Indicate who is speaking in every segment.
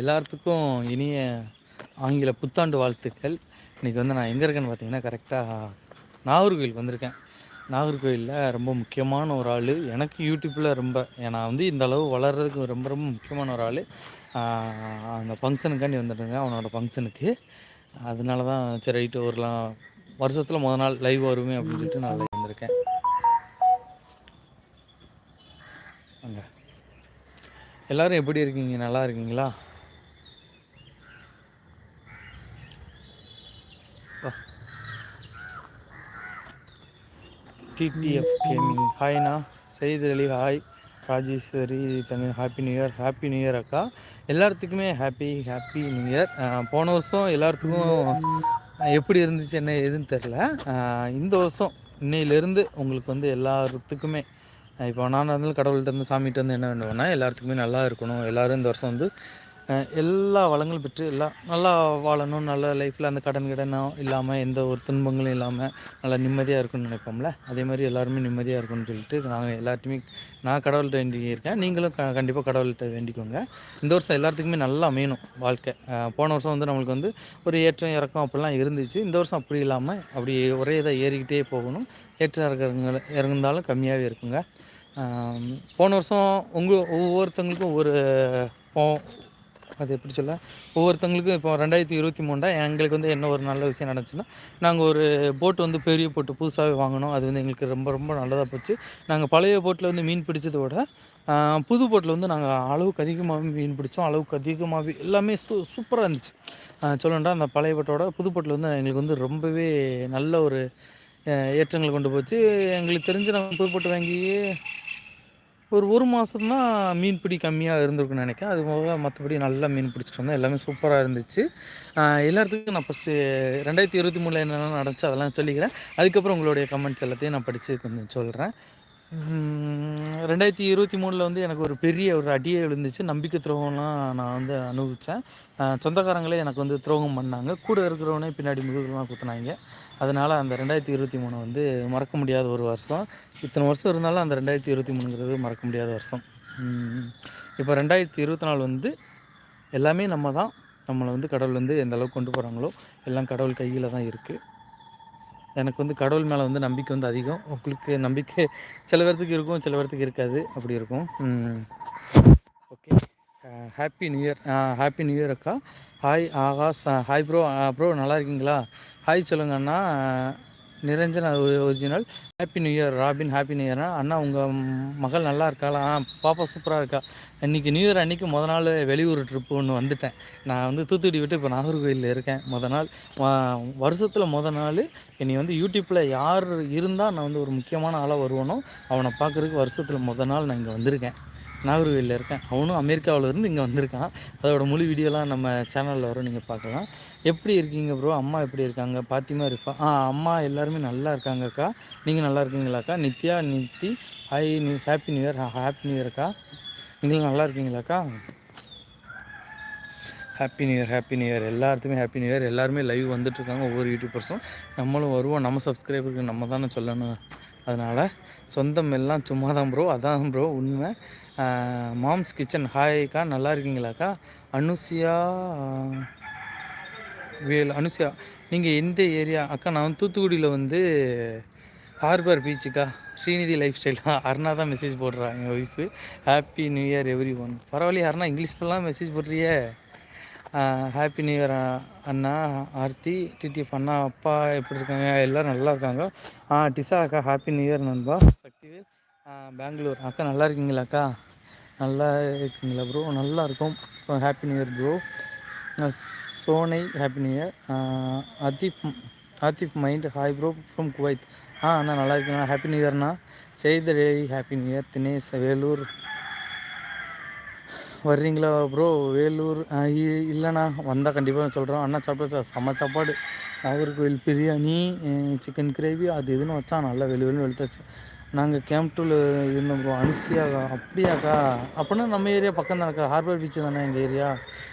Speaker 1: எல்லாத்துக்கும் இனிய ஆங்கில புத்தாண்டு வாழ்த்துக்கள் இன்றைக்கி வந்து நான் எங்கே இருக்கேன்னு பார்த்தீங்கன்னா கரெக்டாக நாகர்கோவில் வந்திருக்கேன் நாகர்கோவிலில் ரொம்ப முக்கியமான ஒரு ஆள் எனக்கு யூடியூப்பில் ரொம்ப ஏன்னா வந்து இந்த அளவு வளர்கிறதுக்கு ரொம்ப ரொம்ப முக்கியமான ஒரு ஆள் அந்த ஃபங்க்ஷனுக்காண்டி வந்துட்டுங்க அவனோட ஃபங்க்ஷனுக்கு அதனால தான் சரி ரைட்டு வரலாம் வருஷத்தில் முத நாள் லைவ் வருமே அப்படின்னு சொல்லிட்டு நான் வந்திருக்கேன் அங்கே எல்லாரும் எப்படி இருக்கீங்க நல்லா இருக்கீங்களா டிடிஎஃப் ஹாய்ண்ணா செய்தலி Ali hi Rajeswari Tamil happy new year happy new year அக்கா எல்லாத்துக்குமே ஹாப்பி ஹாப்பி நியூ இயர் போன வருஷம் எல்லாத்துக்கும் எப்படி இருந்துச்சு என்ன எதுன்னு தெரில இந்த வருஷம் இன்னையிலேருந்து உங்களுக்கு வந்து எல்லாத்துக்குமே இப்போ நான் இருந்தாலும் கடவுள்கிட்ட இருந்து சாமிகிட்ட வந்து என்ன வேணும்னா எல்லாத்துக்குமே நல்லா இருக்கணும் எல்லோரும் இந்த வருஷம் வந்து எல்லா வளங்களும் பெற்று எல்லாம் நல்லா வாழணும் நல்ல லைஃப்பில் அந்த கடன் கடனும் இல்லாமல் எந்த ஒரு துன்பங்களும் இல்லாமல் நல்லா நிம்மதியாக இருக்கும்னு நினைப்போம்ல அதே மாதிரி எல்லாருமே நிம்மதியாக இருக்கும்னு சொல்லிட்டு நாங்கள் எல்லாத்தையுமே நான் கடவுள்கிட்ட வேண்டியிருக்கேன் நீங்களும் க கண்டிப்பாக கடவுள்கிட்ட வேண்டிக்கோங்க இந்த வருஷம் எல்லாத்துக்குமே நல்லா அமையணும் வாழ்க்கை போன வருஷம் வந்து நம்மளுக்கு வந்து ஒரு ஏற்றம் இறக்கம் அப்படிலாம் இருந்துச்சு இந்த வருஷம் அப்படி இல்லாமல் அப்படி ஒரே இதாக ஏறிக்கிட்டே போகணும் ஏற்றம் இறக்கிறவங்க இறங்குந்தாலும் கம்மியாகவே இருக்குங்க போன வருஷம் உங்கள் ஒவ்வொருத்தங்களுக்கும் ஒரு போ அது எப்படி சொல்ல ஒவ்வொருத்தங்களுக்கும் இப்போ ரெண்டாயிரத்தி இருபத்தி மூணா எங்களுக்கு வந்து என்ன ஒரு நல்ல விஷயம் நடந்துச்சுன்னா நாங்கள் ஒரு போட்டு வந்து பெரிய போட்டு புதுசாகவே வாங்கினோம் அது வந்து எங்களுக்கு ரொம்ப ரொம்ப நல்லதாக போச்சு நாங்கள் பழைய போட்டில் வந்து மீன் பிடிச்சதை விட புது போட்டில் வந்து நாங்கள் அளவுக்கு அதிகமாக மீன் பிடிச்சோம் அளவுக்கு அதிகமாகவே எல்லாமே சூ சூப்பராக இருந்துச்சு சொல்லணுன்னா அந்த பழைய போட்டோட புது போட்டில் வந்து எங்களுக்கு வந்து ரொம்பவே நல்ல ஒரு ஏற்றங்கள் கொண்டு போச்சு எங்களுக்கு தெரிஞ்ச நாங்கள் புதுப்பட்டு வாங்கி ஒரு ஒரு மாதம் மீன் பிடி கம்மியாக இருந்திருக்குன்னு நினைக்கிறேன் அது போக மற்றபடி நல்லா மீன் பிடிச்சிட்டு வந்தோம் எல்லாமே சூப்பராக இருந்துச்சு எல்லாத்துக்கும் நான் ஃபஸ்ட்டு ரெண்டாயிரத்தி இருபத்தி மூணில் என்னென்ன நடந்துச்சு அதெல்லாம் சொல்லிக்கிறேன் அதுக்கப்புறம் உங்களுடைய கமெண்ட்ஸ் எல்லாத்தையும் நான் படித்து கொஞ்சம் சொல்கிறேன் ரெண்டாயிரத்தி இருபத்தி மூணில் வந்து எனக்கு ஒரு பெரிய ஒரு அடியே விழுந்துச்சு நம்பிக்கை துரோகம்லாம் நான் வந்து அனுபவித்தேன் சொந்தக்காரங்களே எனக்கு வந்து துரோகம் பண்ணாங்க கூட இருக்கிறவனே பின்னாடி முதுகெல்லாம் குத்துனாங்க அதனால் அந்த ரெண்டாயிரத்தி இருபத்தி மூணு வந்து மறக்க முடியாத ஒரு வருஷம் இத்தனை வருஷம் இருந்தாலும் அந்த ரெண்டாயிரத்தி இருபத்தி மூணுங்கிறது மறக்க முடியாத வருஷம் இப்போ ரெண்டாயிரத்தி இருபத்தி நாலு வந்து எல்லாமே நம்ம தான் நம்மளை வந்து கடவுள் வந்து எந்த அளவுக்கு கொண்டு போகிறாங்களோ எல்லாம் கடவுள் கையில் தான் இருக்குது எனக்கு வந்து கடவுள் மேலே வந்து நம்பிக்கை வந்து அதிகம் உங்களுக்கு நம்பிக்கை சில பேர்த்துக்கு இருக்கும் சில பேர்த்துக்கு இருக்காது அப்படி இருக்கும் okay happy new year happy new year அக்கா hi Akash hi bro bro நல்லா இருக்கீங்களா ஹாய் சொல்லுங்க அண்ணா Niranjan original happy new year Robin happy new இயர்னா அண்ணா உங்கள் மகள் நல்லா இருக்காளா ஆ பாப்பா சூப்பராக இருக்கா இன்றைக்கி நியூ இயர் அன்றைக்கி முத நாள் வெளியூர் ட்ரிப்பு ஒன்று வந்துட்டேன் நான் வந்து தூத்துக்குடி விட்டு இப்போ நாகர்கோவிலில் இருக்கேன் முத நாள் வருஷத்தில் முத நாள் என்னை வந்து யூடியூப்பில் யார் இருந்தால் நான் வந்து ஒரு முக்கியமான ஆளாக வருவனோ அவனை பார்க்குறதுக்கு வருஷத்தில் முத நாள் நான் இங்கே வந்திருக்கேன் நாகர்கோவிலில் இருக்கேன் அவனும் அமெரிக்காவிலேருந்து இங்கே வந்திருக்கான் அதோட முழு வீடியோலாம் நம்ம சேனலில் வரும் நீங்கள் பார்க்கலாம் எப்படி இருக்கீங்க ப்ரோ அம்மா எப்படி இருக்காங்க பாத்திமா இருப்பா ஆ அம்மா எல்லாருமே நல்லா இருக்காங்கக்கா நீங்கள் நல்லா இருக்கீங்களாக்கா Nithya Nithi hi new happy new year happy new இயர்க்கா நீங்களும் நல்லா இருக்கீங்களாக்கா happy new year happy new year எல்லாத்துக்குமே ஹாப்பி நியூ இயர் எல்லாருமே லைவ் வந்துட்டுருக்காங்க ஒவ்வொரு யூடியூபர்ஸும் நம்மளும் வருவோம் நம்ம சப்ஸ்கிரைபருக்கு நம்ம தானே சொல்லணும் அதனால் சொந்தம் எல்லாம் சும்மா தான் ப்ரோ அதான் ப்ரோ உண்மை மாம்ஸ் கிச்சன் ஹாய்க்கா நல்லா இருக்கீங்களாக்கா அனுசியா வேல் அனுசியா நீங்கள் எந்த ஏரியா அக்கா நான் தூத்துக்குடியில் வந்து ஹார்பர் பீச்சுக்கா ஸ்ரீநிதி லைஃப் ஸ்டைலா அருணா தான் மெசேஜ் போடுறா எங்கள் wife happy new year everyone பரவாயில்லையே அருணா இங்கிலீஷ்லலாம் மெசேஜ் போடுறியே ஹாப்பி நியூ இயர் அண்ணா ஆர்த்தி டிடிஎஃப் அண்ணா அப்பா எப்படி இருக்காங்க எல்லோரும் நல்லா இருக்காங்க ஆ டிசா அக்கா ஹாப்பி நியூ இயர் நண்பா சக்திவேல் பெங்களூர் அக்கா நல்லா இருக்கீங்களாக்கா நல்லா இருக்குங்களா ப்ரோ நல்லா இருக்கும் so happy new year bro சோனை happy new year Adeeb Atif mind hi bro from Kuwait ஆ அண்ணா நல்லா இருக்கேண்ணா ஹாப்பி நியூ இயர்ண்ணா செய்த happy new year Dinesh Vellore வர்றீங்களா ப்ரோ வேலூர் இல்லைண்ணா வந்தால் கண்டிப்பாக சொல்கிறோம் அண்ணா சாப்பிட செம்ம சாப்பாடு நாகர்கோவில் பிரியாணி சிக்கன் கிரேவி அது எதுன்னு வச்சா நல்லா வெளி வெளியே வெளுத்தாச்சு நாங்கள் கேம்ப் டூவில் இருந்தோம் ப்ரோ அனுசியாக்கா அப்படியாக்கா அப்படின்னா நம்ம ஏரியா பக்கம் தானக்கா ஹார்பர் பீச் தானே எங்கள் ஏரியா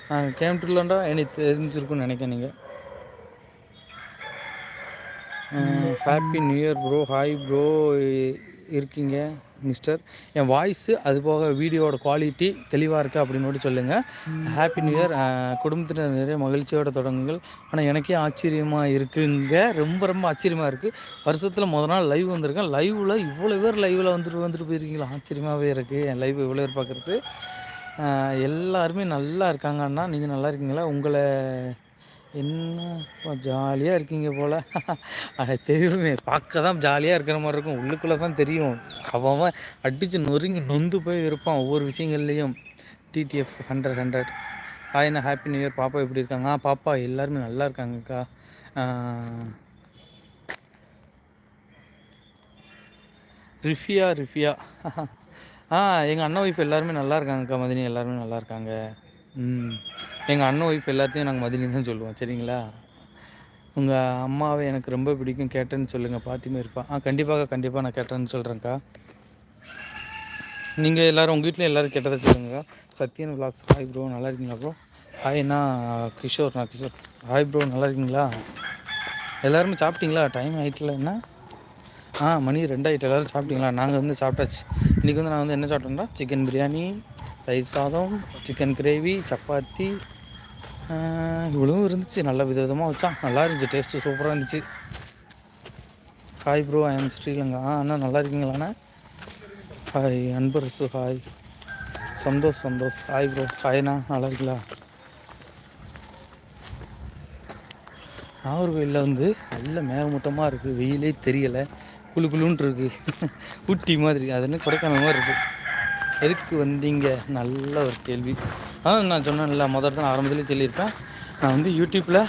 Speaker 1: நாங்கள் கேம்ப் டூலண்டா எனக்கு தெரிஞ்சிருக்குன்னு நினைக்கிறேன் நீங்கள் happy new year bro hi bro இருக்கீங்க மிஸ்டர் என் வாய்ஸு அது போக வீடியோட குவாலிட்டி தெளிவாக இருக்கா அப்படின்னு சொல்லுங்கள் ஹாப்பி நியூ இயர் குடும்பத்தினர் நிறைய மகிழ்ச்சியோட தொடங்குங்கள் ஆனால் எனக்கே ஆச்சரியமாக இருக்குங்க ரொம்ப ரொம்ப ஆச்சரியமாக இருக்குது வருஷத்தில் முத நாள் லைவ் வந்திருக்கேன் லைவில் இவ்வளோ பேர் லைவில் வந்துட்டு வந்துட்டு போயிருக்கீங்களா ஆச்சரியமாகவே இருக்குது என் லைவ் இவ்வளோ பேர் பார்க்குறது எல்லாருமே நல்லா இருக்காங்க அண்ணா நீங்கள் நல்லா இருக்கீங்களா உங்களை என்ன ஜாலியாக இருக்கீங்க போல் அதை தெரியுமே பார்க்க தான் ஜாலியாக இருக்கிற மாதிரி இருக்கும் உள்ளுக்குள்ளே தான் தெரியும் அவன் அடித்து நொறுங்கி நொந்து போய் இருப்பான் ஒவ்வொரு விஷயங்கள்லேயும் டிடிஎஃப் ஹண்ட்ரட் ஹண்ட்ரட் என்ன ஹாப்பி நியூ இயர் பாப்பா எப்படி இருக்காங்க ஆ பாப்பா எல்லாருமே நல்லா இருக்காங்கக்கா ரிஃபியா ரிஃபியா ஆ எங்கள் அண்ணன் ஒய்ஃப் எல்லாருமே நல்லா இருக்காங்கக்கா மதினி எல்லாருமே நல்லா இருக்காங்க ம் எங்கள் அண்ணன் ஒய்ஃப் எல்லாத்தையும் நாங்கள் மதினின்னு தான் சொல்லுவோம் சரிங்களா உங்கள் அம்மாவை எனக்கு ரொம்ப பிடிக்கும் கேட்டேன்னு சொல்லுங்கள் பாத்தியமே இருப்பான் ஆ கண்டிப்பாக கண்டிப்பாக நான் கேட்டேன்னு சொல்கிறேங்க்கா நீங்கள் எல்லோரும் உங்கள் வீட்டில் எல்லோரும் கேட்டதை சொல்லுங்கக்கா சத்யன் விலாக்ஸ் ஹாய் ப்ரோ நல்லா இருக்கீங்களா ப்ரோ ஹாய்ண்ணா கிஷோர் நான் கிஷோர் ஹாய் ப்ரோ நல்லா இருக்கீங்களா எல்லாருமே சாப்பிட்டீங்களா டைம் ஆகிட்டில் என்ன ஆ மணி ரெண்டாயிட்டு எல்லோரும் சாப்பிட்டீங்களா நாங்கள் வந்து சாப்பிட்டாச்சு இன்றைக்கி வந்து நான் வந்து என்ன சாப்பிட்டோம்னா சிக்கன் பிரியாணி தயிர் சாதம் சிக்கன் கிரேவி சப்பாத்தி இவ்வளவும் இருந்துச்சு நல்ல வித விதமாக வச்சான் நல்லா இருந்துச்சு டேஸ்ட்டு சூப்பராக இருந்துச்சு hi bro I am Sri Lanka அண்ணா நல்லா இருக்கீங்களாண்ணா ஹாய் அன்பர் சு hi Santhosh Santhosh hi bro ஹாய்ண்ணா நல்லா இருக்கீங்களா நாகர்கோயிலில் வந்து நல்ல மேகமூட்டமாக இருக்குது வெயிலே தெரியலை குழு குழுன்ட்டு இருக்குது ஊட்டி மாதிரி அது என்ன கொடைக்கானல் மாதிரி இருக்குது எதுக்கு வந்தீங்க நல்ல ஒரு கேள்வி அதான் நான் சொன்னேன்ல மொதல் இடத்துல ஆரம்பத்துலேயே சொல்லியிருப்பேன் நான் வந்து யூடியூப்பில்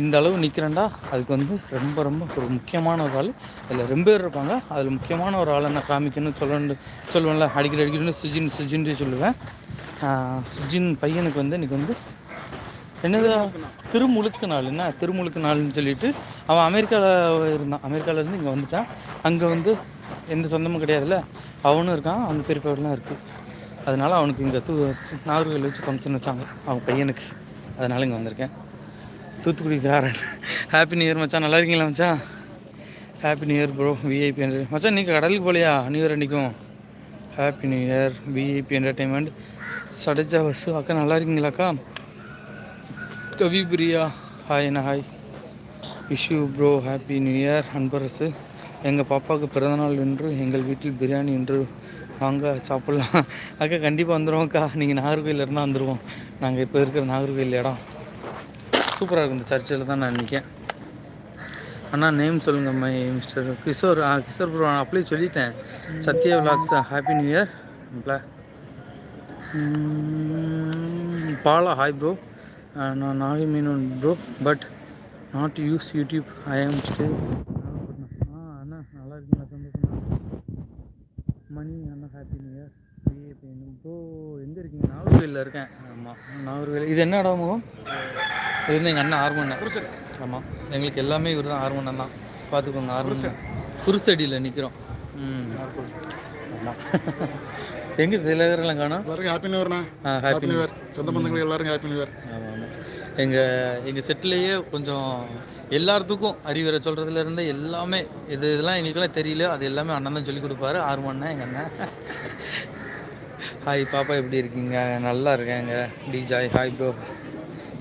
Speaker 1: இந்த அளவு நிற்கிறேன்டா அதுக்கு வந்து ரொம்ப ரொம்ப ஒரு முக்கியமான ஒரு ஆள் அதில் ரெண்டு பேர் இருப்பாங்க அதில் முக்கியமான ஒரு ஆளை நான் காமிக்கணும்னு சொல்லணும் சொல்லுவேன்ல அடிக்கடி அடிக்கடி சுஜின் சுஜின்னு சொல்லுவேன் சுஜின் பையனுக்கு வந்து இன்றைக்கி வந்து என்னது திருமுழுக்கு நாள் என்ன திருமுழுக்கு நாள்னு சொல்லிட்டு அவன் அமெரிக்காவில் இருந்தான் அமெரிக்காவிலேருந்து இங்கே வந்துட்டான் அங்கே வந்து எந்த சொந்தமும் கிடையாதுல்ல அவனும் இருக்கான் அவன் பெரியப்பாவெல்லாம் இருக்குது அதனால் அவனுக்கு இங்கே தூ நாகர்கோவில் வச்சு ஃபங்க்ஷன் வச்சாங்க அவன் பையனுக்கு அதனால் இங்கே வந்திருக்கேன் தூத்துக்குடிக்காரன் ஹாப்பி நியூ இயர் மச்சான் நல்லா இருக்கீங்களா மச்சான் happy new year bro VIP என்ற மச்சான் நீங்கள் கடலுக்கு போலையா நியூ இயர் அன்றைக்கும் happy new year VIP entertainment சடஜா பஸ் அக்கா நல்லா இருக்கீங்களாக்கா கவி பிரியா ஹாய் என்ன hi Ishu bro happy new year Anbarasu எங்கள் பாப்பாவுக்கு பிறந்தநாள் என்று எங்கள் வீட்டில் பிரியாணி என்று வாங்க சாப்பிட்லாம் அக்கா கண்டிப்பாக வந்துடுவோம்க்கா நீங்கள் நாகர்கோவில் இருந்தால் வந்துடுவோம் நாங்கள் இப்போ இருக்கிற நாகர்கோவில் இடம் சூப்பராக இருக்கும் இந்த சர்ச்சில் தான் நான் நிற்கேன் அண்ணா நேம் சொல்லுங்கள் மை மிஸ்டர் கிஷோர் ஆ கிஷோர் ப்ரோ நான் அப்படியே சொல்லிட்டேன் Sathya vlogs happy new year Bala hi bro நான் நாகி mean bro but not use YouTube I am stay நாகர்வேலியில் இருக்கேன் ஆமாம் நாகர்வேலி இது என்ன இடம் இது வந்து எங்கள் அண்ணன் ஆர்மண்ணன் ஆமாம் எங்களுக்கு எல்லாமே இவர் தான் ஆர்மண்ணன் தான் பார்த்துக்கோங்க ஆர்மண்ணன் குருசடியில் நிற்கிறோம் ம் ஆமாம் எங்கே திலகரெல்லாம் காணும்
Speaker 2: எல்லாருக்கும் ஹாப்பி நியூ இயர்ண்ணா ஹாப்பி நியூ இயர் சொந்த பந்தங்களுக்கு எல்லாருக்கும் ஹாப்பி நியூ இயர் ஆமாம்
Speaker 1: எங்கள் எங்கள் செட்டிலேயே கொஞ்சம் எல்லாத்துக்கும் அறிவுரை சொல்கிறதுலேருந்து எல்லாமே இது இதெல்லாம் எங்களுக்கெல்லாம் தெரியல அது எல்லாமே அண்ணன் தான் சொல்லி கொடுப்பாரு ஆர்வம் அண்ணன் எங்கள் அண்ணன் ஹாய் பாப்பா எப்படி இருக்கீங்க நல்லா இருக்கேங்க டிஜாய் hi bro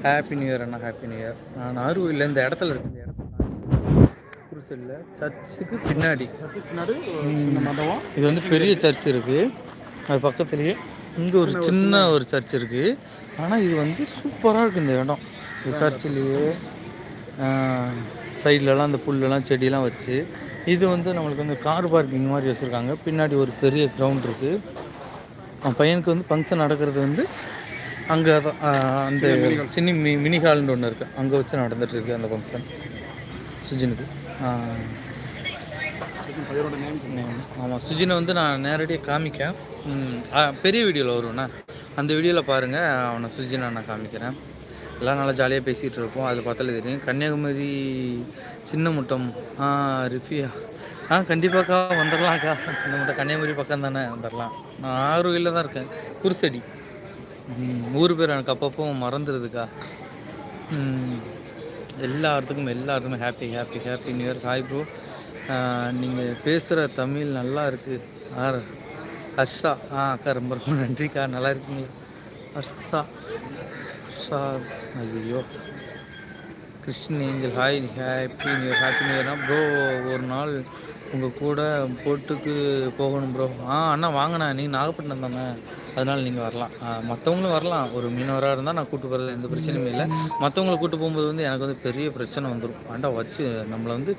Speaker 1: happy new year அண்ணா ஹாப்பி நியூ இயர் நான் நாகர்கோவில் இந்த இடத்துல இருக்கு இந்த இடத்துல சர்ச்சுக்கு பின்னாடி பின்னாடி இது வந்து பெரிய சர்ச் இருக்குது அது பக்கத்துலேயே இங்கே ஒரு சின்ன ஒரு சர்ச் இருக்குது ஆனால் இது வந்து சூப்பராக இருக்குது இந்த இடம் இந்த சர்ச்சிலேயே சைட்லலாம் அந்த செடி செடியெல்லாம் வச்சு இது வந்து நம்மளுக்கு வந்து கார் பார்க்கிங் மாதிரி வச்சுருக்காங்க பின்னாடி ஒரு பெரிய கிரவுண்ட் இருக்குது பையனுக்கு வந்து ஃபங்க்ஷன் நடக்கிறது வந்து அங்கே அந்த சின்ன மி மினி ஹால்னு ஒன்று இருக்குது அங்கே வச்சு நடந்துகிட்ருக்கு அந்த ஃபங்க்ஷன் சுஜினுக்கு ஆமாம் சுஜினை வந்து நான் நேரடியாக காமிக்கேன் பெரிய வீடியோவில் வருவேண்ணா அந்த வீடியோவில் பாருங்கள் அவனை சுஜினை நான் காமிக்கிறேன் எல்லாம் நல்லா ஜாலியாக பேசிகிட்டு இருப்போம் அதில் பார்த்தாலே தெரியும் கன்னியாகுமரி சின்ன முட்டம் ஆ ரிஃபியா ஆ கண்டிப்பாக்கா வந்துடலாம்க்கா சின்ன முட்டம் கன்னியாகுமரி பக்கம் தானே வந்துடலாம் நான் ஆரோவில் தான் இருக்கேன் குருசடி ஊர் பேர் எனக்கு அப்பப்போ மறந்துடுதுக்கா எல்லாத்துக்கும் எல்லாத்துக்கும் happy happy happy new year hi bro நீங்கள் பேசுகிற தமிழ் நல்லா இருக்குது ஆர் ஹர்ஷா ஆ அக்கா ரொம்ப ரொம்ப நன்றிக்கா நல்லா இருக்குங்களா ஹர்ஷா பிரசாத் ஐயோ Christine angel hi happy new happy new bro ஒரு நாள் உங்கள் கூட போட்டுக்கு போகணும் ப்ரோ ஆ அண்ணா வாங்கண்ணா நீங்கள் நாகப்பட்டினம் தானே அதனால் நீங்கள் வரலாம் மற்றவங்களும் வரலாம் ஒரு மீனவராக இருந்தால் நான் கூப்பிட்டு போகிறது எந்த பிரச்சனையுமே இல்லை மற்றவங்களை கூப்பிட்டு போகும்போது வந்து எனக்கு வந்து பெரிய பிரச்சனை வந்துடும் ஆண்டா வச்சு நம்மளை வந்து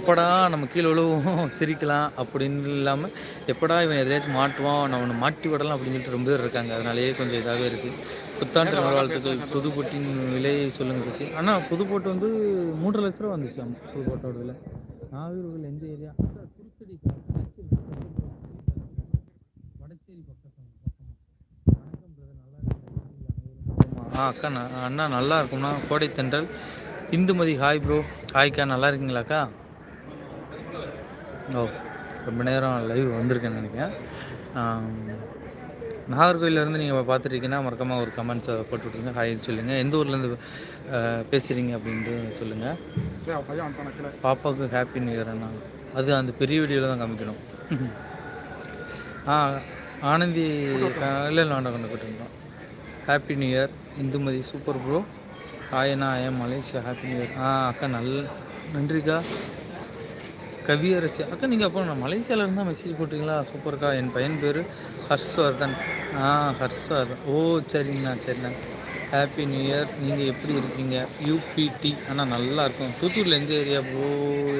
Speaker 1: எப்படா நம்ம கீழே விழுவோம் சிரிக்கலாம் அப்படின்னு இல்லாமல் எப்படா இவன் எதையாச்சும் மாட்டுவான் நம்ம ஒன்று மாட்டி விடலாம் அப்படின்னு சொல்லிட்டு ரொம்ப பேர் இருக்காங்க அதனாலேயே கொஞ்சம் இதாகவே இருக்குது புத்தாண்டு வாழ்த்து புதுப்பொட்டின் விலையை சொல்லுங்கள் சக்தி ஆனால் புதுப்போட்டு வந்து மூன்று லட்ச ரூபா வந்துச்சு புதுப்போட்டோட விலை நாகூர்கள் எந்த ஏரியா திருச்செடி வடச்சேரி பக்கத்தில் ஆ அக்கா அண்ணா நல்லா இருக்கும்ண்ணா தென்றல் இந்துமதி ஹாய் ப்ரோ ஹாய்க்கா நல்லா இருக்கீங்களாக்கா ஓ ரொம்ப நேரம் லைவ் வந்திருக்கேன்னு நினைக்கிறேன் நாகர்கோவிலேருந்து நீங்கள் பார்த்துட்டீங்கன்னா மறக்காமல் ஒரு கமெண்ட்ஸை போட்டுவிட்ருங்க ஹாய்னு சொல்லுங்கள் எந்த ஊர்லேருந்து பேசுகிறீங்க அப்படின்ட்டு சொல்லுங்கள் பாப்பாவுக்கு ஹாப்பி நியூ இயர் இயர்ண்ணா அது அந்த பெரிய வீடியோவில் தான் காமிக்கணும் ஆ ஆனந்தி இல்லை இல்லை வேண்டாம் கொண்டு போட்டுருந்தோம் happy new year Indumathi super bro hi அண்ணா மலேசியா ஹாப்பி நியூ இயர் ஆ அக்கா நல்ல நன்றிக்கா கவியரசி அக்கா நீங்கள் அப்போ நான் மலேசியாவிலேருந்து மெசேஜ் போட்டிங்களா சூப்பர்க்கா என் பையன் பேர் ஹர்ஷ்வர்தன் ஆ ஹர்ஷ்வர்தன் ஓ சரிங்கண்ணா சரிண்ணா ஹாப்பி நியூ இயர் நீங்கள் எப்படி இருக்கீங்க யூபிடி ஆனால் நல்லாயிருக்கும் தூத்துக்குடியில் எந்த ஏரியா ஓ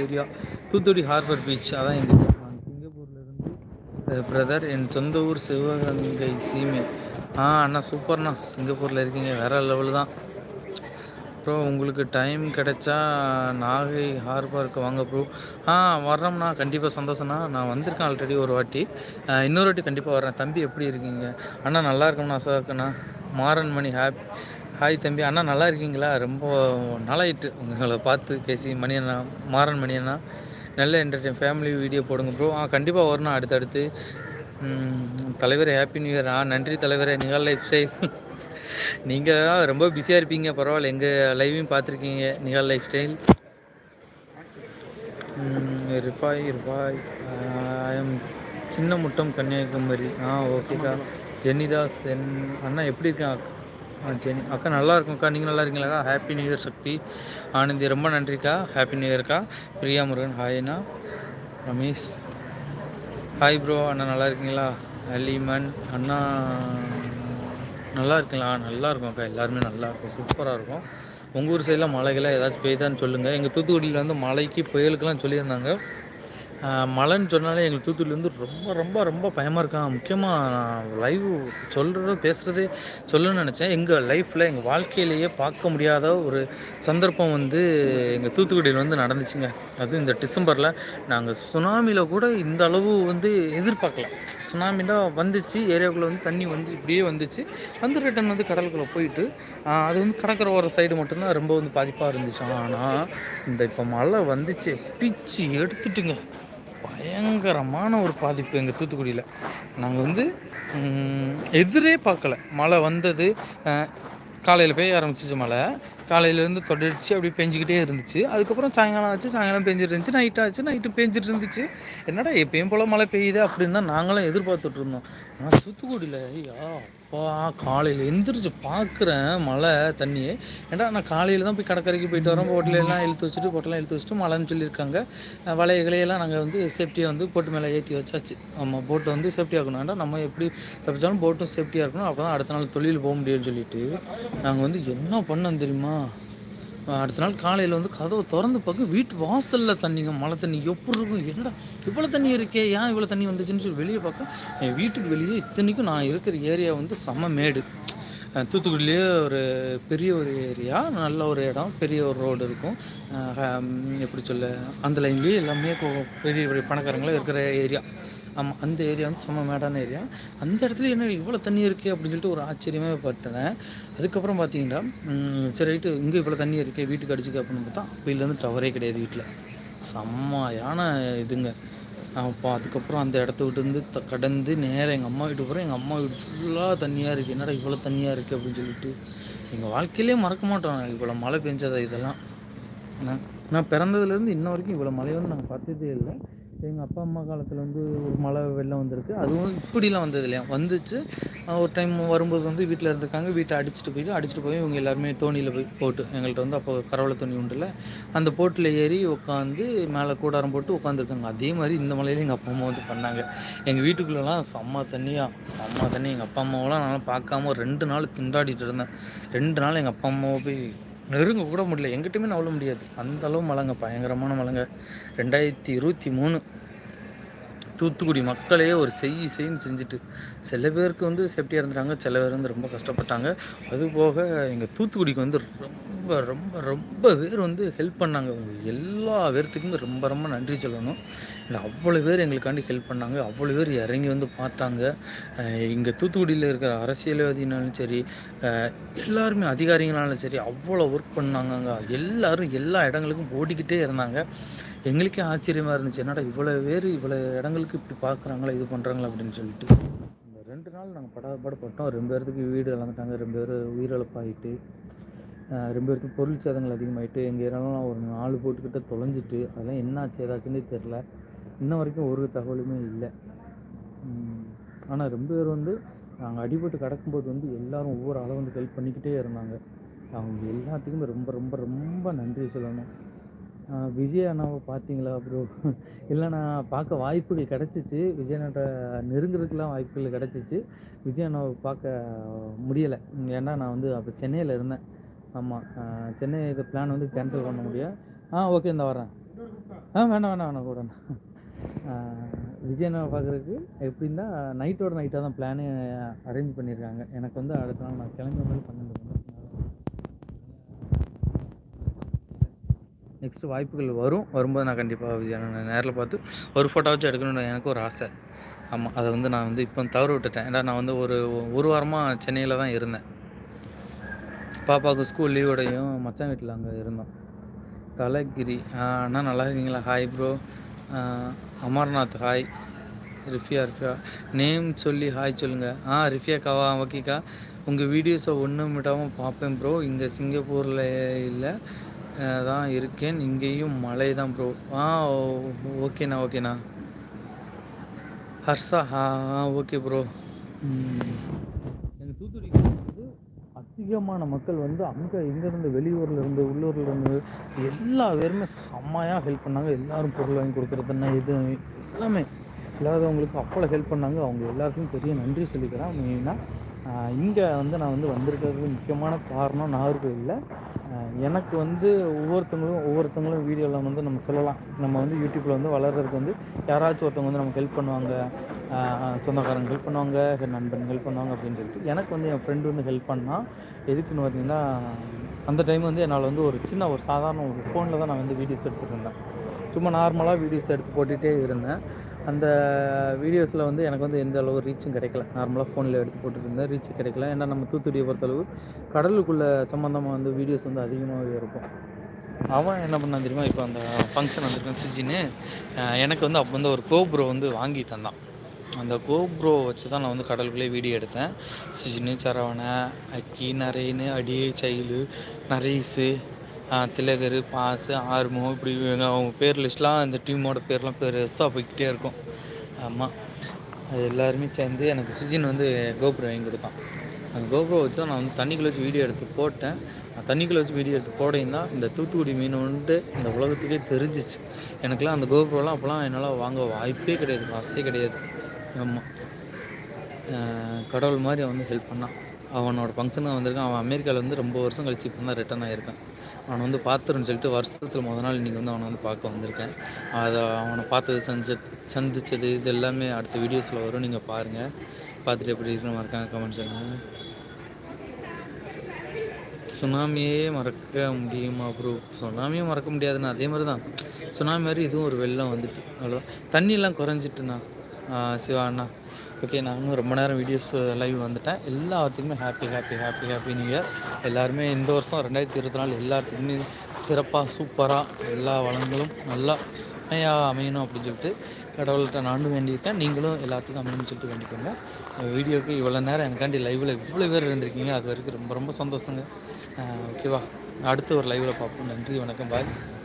Speaker 1: ஏரியா தூத்துக்குடி ஹார்பர் பீச் அதான் எங்கள் பிரதர் என் சொந்த ஊர் சிவகங்கை சீமே ஆ அண்ணா சூப்பர்ண்ணா சிங்கப்பூரில் இருக்கீங்க வேறு லெவல் தான் ப்ரோ உங்களுக்கு டைம் கிடைச்சா நாகை ஹார்பருக்கு வாங்க ப்ரோ ஆ வர்றோம்னா கண்டிப்பாக சந்தோஷம்ண்ணா நான் வந்திருக்கேன் ஆல்ரெடி ஒரு வாட்டி இன்னொரு வாட்டி கண்டிப்பாக வரேன் தம்பி எப்படி இருக்கீங்க அண்ணா நல்லா இருக்கணும்னு ஆசை இருக்குண்ணா மாறன் மணி ஹாப்பி ஹாய் தம்பி அண்ணா நல்லா இருக்கீங்களா ரொம்ப நல்லாயிட்டு உங்களை பார்த்து பேசி மணி அண்ணா மாறன் மணி அண்ணா நல்ல என்டர்டைன் ஃபேமிலி வீடியோ போடுங்க ப்ரோ ஆ கண்டிப்பாக வரணும் அடுத்தடுத்து தலைவர் ஹாப்பி நியூ இயர் ஆ நன்றி தலைவரே நிகழ் லைஃப் நீங்கள் தான் ரொம்ப பிஸியாக இருப்பீங்க பரவாயில்ல எங்கள் லைவையும் பார்த்துருக்கீங்க Nikhal life style Rifai Rifai I'm Chinna Muttam Kanyakumari ஆ ஓகேக்கா ஜெனிதாஸ் என் அண்ணா எப்படி இருக்கேன் ஆ ஜெனி அக்கா நல்லா இருக்கும்க்கா நீங்கள் நல்லா இருக்கீங்களாக்கா happy new year Sakthi Anandhi ரொம்ப நன்றிக்கா ஹாப்பி நியூ இயர்க்கா பிரியா முருகன் ஹாய்னா ரமேஷ் ஹாய் ப்ரோ அண்ணா நல்லா இருக்கீங்களா அலிமன் அண்ணா நல்லா இருக்குங்களா நல்லா இருக்கும் அக்கா எல்லாருமே நல்லா இருக்கும் சூப்பராக இருக்கும் உங்கள் ஊர் சைடில் மழைகளாக ஏதாச்சும் பெய்தான்னு சொல்லுங்கள் எங்கள் தூத்துக்குடியில் வந்து மழைக்கு புயலுக்குலாம் சொல்லியிருந்தாங்க மழைன்னு சொன்னாலே எங்களுக்கு வந்து ரொம்ப ரொம்ப ரொம்ப பயமாக இருக்கான் முக்கியமாக நான் லைவ் சொல்கிறதோ பேசுகிறதே சொல்லணும்னு நினச்சேன் எங்கள் லைஃப்பில் எங்கள் வாழ்க்கையிலேயே பார்க்க முடியாத ஒரு சந்தர்ப்பம் வந்து எங்கள் தூத்துக்குடியில் வந்து நடந்துச்சுங்க அது இந்த டிசம்பரில் நாங்கள் சுனாமியில் கூட இந்த அளவு வந்து எதிர்பார்க்கல சுனாமினா வந்துச்சு ஏரியாவுக்குள்ளே வந்து தண்ணி வந்து இப்படியே வந்துச்சு வந்து ரிட்டன் வந்து கடலுக்குள்ளே போயிட்டு அது வந்து கடற்கரை ஓர சைடு மட்டும்தான் ரொம்ப வந்து பாதிப்பாக இருந்துச்சு ஆனால் இந்த இப்போ மழை வந்துச்சு பிச்சு எடுத்துட்டுங்க பயங்கரமான ஒரு பாதிப்பு எங்கள் தூத்துக்குடியில் நாங்கள் வந்து எதிரே பார்க்கல மழை வந்தது காலையில் பெய்ய ஆரம்பிச்சிச்சு மழை காலையிலேருந்து தொடர்ச்சி அப்படி பெஞ்சிக்கிட்டே இருந்துச்சு அதுக்கப்புறம் சாயங்காலம் ஆச்சு சாயங்காலம் பெஞ்சிட்டு இருந்துச்சு நைட் ஆச்சு நைட்டு பெஞ்சிட்டு இருந்துச்சு என்னடா எப்பயும் போல் மழை பெய்யுது அப்படின்னு தான் நாங்களும் எதிர்பார்த்துட்டு இருந்தோம் ஆனால் தூத்துக்குடியில் ஐயா அப்பா காலையில் எந்திரிச்சு பார்க்குறேன் மழை தண்ணியே ஏன்டா நான் காலையில் தான் போய் கடற்கரைக்கு போயிட்டு வரோம் போட்டிலெல்லாம் இழுத்து வச்சுட்டு ஹோட்டலாம் இழுத்து வச்சுட்டு மழைன்னு சொல்லியிருக்காங்க வலைகளையெல்லாம் நாங்கள் வந்து சேஃப்டியாக வந்து போட்டு மேலே ஏற்றி வச்சாச்சு ஆமாம் போட்டை வந்து சேஃப்டியாக இருக்கணும் ஏன்டா நம்ம எப்படி தப்பிச்சாலும் போட்டும் சேஃப்டியாக இருக்கணும் அப்போ தான் அடுத்த நாள் தொழில் போக முடியும்னு சொல்லிட்டு நாங்கள் வந்து என்ன பண்ணோம் தெரியுமா அடுத்த நாள் காலையில் வந்து கதவை திறந்து பார்க்க வீட்டு வாசலில் தண்ணிங்க மழை தண்ணி எப்படி இருக்கும் என்னடா இவ்வளோ தண்ணி இருக்கே ஏன் இவ்வளோ தண்ணி வந்துச்சுன்னு சொல்லி வெளியே பார்க்க என் வீட்டுக்கு வெளியே இத்தனைக்கும் நான் இருக்கிற ஏரியா வந்து செம்ம மேடு தூத்துக்குடியிலே ஒரு பெரிய ஒரு ஏரியா நல்ல ஒரு இடம் பெரிய ஒரு ரோடு இருக்கும் எப்படி சொல்ல அந்த லைன்லேயே எல்லாமே பெரிய பெரிய பணக்காரங்களாம் இருக்கிற ஏரியா ஆமாம் அந்த ஏரியா வந்து செம்ம மேடான ஏரியா அந்த இடத்துல என்ன இவ்வளோ தண்ணி இருக்குது அப்படின்னு சொல்லிட்டு ஒரு ஆச்சரியமே பட்டேன் அதுக்கப்புறம் பார்த்தீங்கன்னா சரி ரைட்டு இங்கே இவ்வளோ தண்ணி இருக்கே வீட்டுக்கு அடிச்சுக்க அப்படின்னு பார்த்தா அப்போயிலேருந்து டவரே கிடையாது வீட்டில் செம்மையான இதுங்க அப்போ அதுக்கப்புறம் அந்த இடத்த விட்டுருந்து த கடந்து நேராக எங்கள் அம்மா வீட்டுக்கு போகிறேன் எங்கள் அம்மா வீடு ஃபுல்லாக தண்ணியாக இருக்குது என்னடா இவ்வளோ தண்ணியாக இருக்குது அப்படின்னு சொல்லிட்டு எங்கள் வாழ்க்கையிலே மறக்க மாட்டோம் இவ்வளோ மழை பெஞ்சதா இதெல்லாம் நான் பிறந்ததுலேருந்து இன்ன வரைக்கும் இவ்வளோ மழை வந்து நாங்கள் பார்த்ததே இல்லை எங்கள் அப்பா அம்மா காலத்தில் வந்து ஒரு மழை வெள்ளம் வந்திருக்கு அதுவும் இப்படிலாம் வந்தது இல்லையா வந்துச்சு ஒரு டைம் வரும்போது வந்து வீட்டில் இருந்திருக்காங்க வீட்டை அடிச்சுட்டு போயிட்டு அடிச்சுட்டு போய் இவங்க எல்லாருமே தோணியில் போய் போட்டு எங்கள்கிட்ட வந்து அப்போ கரவளை தோணி உண்டுல அந்த போட்டில் ஏறி உட்காந்து மேலே கூடாரம் போட்டு உட்காந்துருக்காங்க அதே மாதிரி இந்த மலையில எங்கள் அப்பா அம்மா வந்து பண்ணாங்க எங்கள் வீட்டுக்குள்ளெல்லாம் செம்ம தண்ணியாக செம்ம தண்ணி எங்கள் அப்பா அம்மாவெல்லாம் நான் பார்க்காம ரெண்டு நாள் திண்டாடிட்டு இருந்தேன் ரெண்டு நாள் எங்கள் அப்பா அம்மாவை போய் நெருங்க கூட முடியல எங்கிட்டுமே நவள முடியாது அந்தளவு மழைங்க பயங்கரமான மழைங்க ரெண்டாயிரத்தி இருபத்தி மூணு தூத்துக்குடி மக்களே ஒரு செய் செய்ன்னு செஞ்சுட்டு சில பேருக்கு வந்து சேஃப்டியாக இருந்துட்டாங்க சில பேர் வந்து ரொம்ப கஷ்டப்பட்டாங்க அது போக எங்கள் தூத்துக்குடிக்கு வந்து ரொம்ப ரொம்ப ரொம்ப பேர் வந்து ஹெல்ப் பண்ணாங்க எல்லா பேர்த்துக்குமே ரொம்ப ரொம்ப நன்றி சொல்லணும் இல்லை அவ்வளோ பேர் எங்களுக்காண்டி ஹெல்ப் பண்ணாங்க அவ்வளோ பேர் இறங்கி வந்து பார்த்தாங்க இங்கே தூத்துக்குடியில் இருக்கிற அரசியல்வாதினாலும் சரி எல்லாருமே அதிகாரிகளாலும் சரி அவ்வளோ ஒர்க் பண்ணாங்க எல்லோரும் எல்லா இடங்களுக்கும் ஓடிக்கிட்டே இருந்தாங்க எங்களுக்கே ஆச்சரியமாக இருந்துச்சு என்னடா இவ்வளோ பேர் இவ்வளோ இடங்களுக்கு இப்படி பார்க்குறாங்களா இது பண்ணுறாங்களா அப்படின்னு சொல்லிட்டு இந்த ரெண்டு நாள் நாங்கள் படாபாடு பட்டோம் ரெண்டு பேர்த்துக்கு வீடு இழந்துட்டாங்க ரெண்டு பேர் உயிரிழப்பாகிட்டு ரெண்டு பேருத்துக்கு பொருள் சேதங்கள் அதிகமாகிட்டு எங்கள் ஏரியாலாம் ஒரு நாலு போட்டுக்கிட்ட தொலைஞ்சிட்டு அதெல்லாம் என்ன ஏதாச்சுன்னே தெரில இன்ன வரைக்கும் ஒரு தகவலுமே இல்லை ஆனால் ரெண்டு பேர் வந்து நாங்கள் அடிபட்டு கிடக்கும்போது வந்து எல்லோரும் ஒவ்வொரு அளவு வந்து ஹெல்ப் பண்ணிக்கிட்டே இருந்தாங்க அவங்க எல்லாத்துக்குமே ரொம்ப ரொம்ப ரொம்ப நன்றி சொல்லணும் விஜய் அண்ணாவை பார்த்தீங்களா ப்ரோ இல்லைண்ணா பார்க்க வாய்ப்புகள் கிடச்சிச்சு விஜய் அண்ணாட்ட நெருங்குறதுக்கெலாம் வாய்ப்புகள் கிடச்சிச்சு விஜய் அண்ணாவை பார்க்க முடியலை ஏன்னா நான் வந்து அப்போ சென்னையில் இருந்தேன் ஆமாம் சென்னை இது பிளான் வந்து கேன்சல் பண்ண முடியும் ஆ ஓகே இந்த வரேன் ஆ வேணாம் வேணாம் வேணாம் கூட விஜய் அண்ணாவை பார்க்குறதுக்கு எப்படின்னா நைட்டோட நைட்டாக தான் பிளானு அரேஞ்ச் பண்ணியிருக்காங்க எனக்கு வந்து அடுத்த நாள் நான் கிளம்புற மாதிரி பன்னெண்டு நெக்ஸ்ட் வாய்ப்புகள் வரும் வரும்போது நான் கண்டிப்பாக விஜய் நேரில் பார்த்து ஒரு ஃபோட்டோ எடுக்கணும்னு எனக்கு ஒரு ஆசை ஆமாம் அதை வந்து நான் வந்து இப்போ தவறு விட்டுட்டேன் ஏன்னா நான் வந்து ஒரு ஒரு வாரமாக சென்னையில் தான் இருந்தேன் பாப்பாவுக்கு ஸ்கூல் லீவோடையும் மச்சான் வீட்டில் அங்கே இருந்தோம் கலகிரி அண்ணா நல்லா இருக்கீங்களா hi bro Amarnath hi Rifiya Rifiya name சொல்லி ஹாய் சொல்லுங்கள் ஆ கவா ஓகேக்கா உங்கள் வீடியோஸை ஒன்றும் விடாமல் பார்ப்பேன் ப்ரோ இங்கே சிங்கப்பூரில் இல்லை தான் இருக்கேன் இங்கேயும் மழை தான் ப்ரோ ஆ ஓகேண்ணா ஓகேண்ணா ஹர்ஷா ஆ ஓகே ப்ரோ எங்கள் தூத்துக்குடி வந்து அதிகமான மக்கள் வந்து அங்கே இங்கேருந்து வெளியூரில் இருந்து உள்ளூரில் இருந்து எல்லா பேருமே செம்மையாக ஹெல்ப் பண்ணாங்க எல்லோரும் பொருள் வாங்கி கொடுக்குறதுன்னா இது எல்லாமே இல்லாதவங்களுக்கு அவ்வளோ ஹெல்ப் பண்ணாங்க அவங்க எல்லாருக்கும் பெரிய நன்றி சொல்லிக்கிறேன் மெயினாக இங்கே வந்து நான் வந்து வந்திருக்கிறதுக்கு முக்கியமான காரணம் நாகர்கோவிலில் எனக்கு வந்து ஒவ்வொருத்தங்களும் ஒவ்வொருத்தங்களும் வீடியோவில் வந்து நம்ம சொல்லலாம் நம்ம வந்து யூடியூப்பில் வந்து வளர்கிறதுக்கு வந்து யாராச்சும் ஒருத்தவங்க வந்து நமக்கு ஹெல்ப் பண்ணுவாங்க சொந்தக்காரங்க ஹெல்ப் பண்ணுவாங்க நண்பன் ஹெல்ப் பண்ணுவாங்க அப்படின்னு சொல்லிட்டு எனக்கு வந்து என் ஃப்ரெண்டு வந்து ஹெல்ப் பண்ணால் எதுக்குன்னு பார்த்தீங்கன்னா அந்த டைம் வந்து என்னால் வந்து ஒரு சின்ன ஒரு சாதாரண ஒரு ஃபோனில் தான் நான் வந்து வீடியோஸ் எடுத்துகிட்டு இருந்தேன் சும்மா நார்மலாக வீடியோஸ் எடுத்து போட்டுகிட்டே இருந்தேன் அந்த வீடியோஸில் வந்து எனக்கு வந்து எந்த அளவு ரீச்சும் கிடைக்கல நார்மலாக ஃபோனில் எடுத்து போட்டுருந்தேன் ரீச் கிடைக்கல ஏன்னா நம்ம தூத்துக்குடியை பொறுத்தளவு கடலுக்குள்ளே சம்மந்தமாக வந்து வீடியோஸ் வந்து அதிகமாகவே இருக்கும் அவன் என்ன பண்ணான் தெரியுமா இப்போ அந்த ஃபங்க்ஷன் வந்திருக்கான் சுஜின்னு எனக்கு வந்து அப்போ வந்து ஒரு கோப்ரோ வந்து வாங்கி தந்தான் அந்த கோப்ரோ வச்சு தான் நான் வந்து கடலுக்குள்ளே வீடியோ எடுத்தேன் சுஜினு சரவணை அக்கி நரேனு அடியே சைலு நரேஸு திலகர் பாசு ஆறுமுகம் இப்படி அவங்க பேர் லிஸ்ட்லாம் அந்த டீமோட பேர்லாம் பெருசாக போய்கிட்டே இருக்கும் ஆமாம் அது எல்லாருமே சேர்ந்து எனக்கு சுஜின் வந்து கோபுரம் வாங்கி கொடுத்தான் அந்த கோபுரம் வச்சு தான் நான் வந்து தண்ணிக்குள்ளே வச்சு வீடியோ எடுத்து போட்டேன் நான் தண்ணிக்குள்ளே வச்சு வீடியோ எடுத்து போடையும் இந்த தூத்துக்குடி மீன் வந்துட்டு இந்த உலகத்துக்கே தெரிஞ்சிச்சு எனக்குலாம் அந்த கோபுரம்லாம் அப்போலாம் என்னால் வாங்க வாய்ப்பே கிடையாது ஆசையே கிடையாது ஆமாம் கடவுள் மாதிரி அவன் வந்து ஹெல்ப் பண்ணான் அவனோட ஃபங்க்ஷனாக வந்திருக்கான் அவன் அமெரிக்காவில் வந்து ரொம்ப வருஷம் கழிச்சு இப்போ தான் ரிட்டர்ன் ஆகியிருக்கான் அவனை வந்து பார்த்துருன்னு சொல்லிட்டு வருஷத்தில் முதல் நாள் இன்றைக்கி வந்து அவனை வந்து பார்க்க வந்திருக்கேன் அதை அவனை பார்த்தது சந்திச்ச சந்தித்தது இது எல்லாமே அடுத்த வீடியோஸில் வரும் நீங்கள் பாருங்கள் பார்த்துட்டு எப்படி இருக்கிற மறக்காம கமெண்ட் சொல்லுங்கள் சுனாமியே மறக்க முடியுமா ப்ரோ சுனாமியும் மறக்க முடியாதுண்ணா அதே மாதிரி தான் சுனாமி மாதிரி இதுவும் ஒரு வெள்ளம் வந்துட்டு அவ்வளோ தண்ணியெல்லாம் குறைஞ்சிட்டுண்ணா சிவா அண்ணா ஓகே நானும் ரொம்ப நேரம் வீடியோஸ் லைவ் வந்துட்டேன் எல்லாத்துக்குமே happy happy happy happy new year எல்லாருமே இந்த வருஷம் ரெண்டாயிரத்தி இருபத்தி நாலு எல்லாத்துக்குமே சிறப்பாக சூப்பராக எல்லா வளங்களும் நல்லா செம்மையாக அமையணும் அப்படின்னு சொல்லிட்டு கடவுள்கிட்ட நானும் வேண்டியிருக்கேன் நீங்களும் எல்லாத்துக்கும் அமையணும்னு சொல்லிட்டு வேண்டிக்கோங்க வீடியோக்கு இவ்வளோ நேரம் எனக்காண்டி லைவில் இவ்வளோ பேர் இருந்திருக்கீங்க அது வரைக்கும் ரொம்ப ரொம்ப சந்தோஷங்க ஓகேவா அடுத்து ஒரு லைவில் பார்ப்போம் நன்றி வணக்கம் பாய்